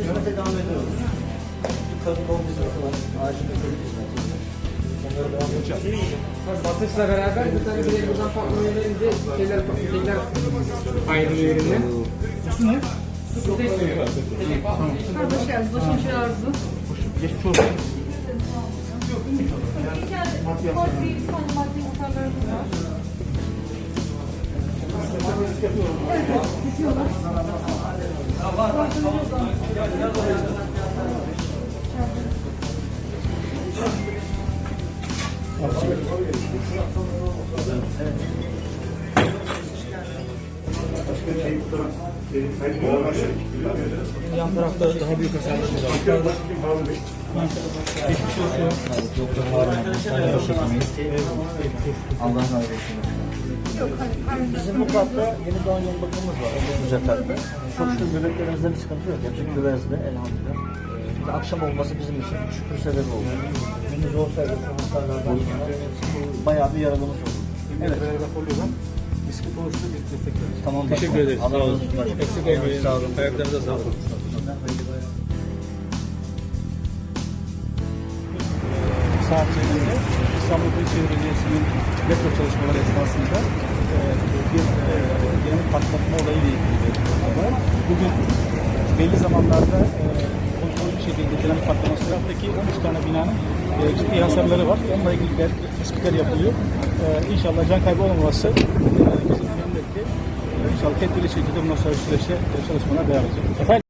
Hizmete devam ediyoruz. Kadın doğum hizmeti var. Acil çocuk hizmeti var. Onlara devam edeceğiz. Basınçla beraber bir tane direkt buradan patlama verince şeyler, şeyler ayrılıyor yerinden. Su ne? Su tek suyu. Ha, hoş geldiniz. Başım şey arzu. Geçmiş olsun maddi hasarlarımız var. Maddi hasarlarımız var. Evet, düşüyorlar. Evet. Yan tarafta daha büyük hasarlar var. Geçmiş olsun. Başhekimiz. Allah razı olsun. Bizim bu katta yeni doğan yol bakımımız var. Güzel. Çok şükür bebeklerimizde bir sıkıntı yok. Hepsi küvezde elhamdülillah. Ee, Bir akşam olması bizim için şükür sebebi oldu. Gündüz olsaydı bayağı bir yaralımız oldu. Evet. Bisiklet oluştu bir destek veririz. Tamam. Teşekkür ederiz. Allah Sağ razı olun. olsun. başkanım. Eksik olmayın. Sağ olun. Ayaklarınıza sağlık. saat içerisinde İstanbul Büyükşehir Belediyesi'nin metro çalışmaları esnasında e, bir e, yanıt patlatma olayıyla ilgili var. Bugün belli zamanlarda e, kontrollü şekilde dinamik patlaması yaptaki 13 tane binanın e, ciddi hasarları var. Onunla ilgili de tespitler yapılıyor. E, inşallah can kaybı olmaması e, bizim etti. E, İnşallah tedbirli şekilde bundan sonra süreçte çalışmalar devam edecek. Efendim?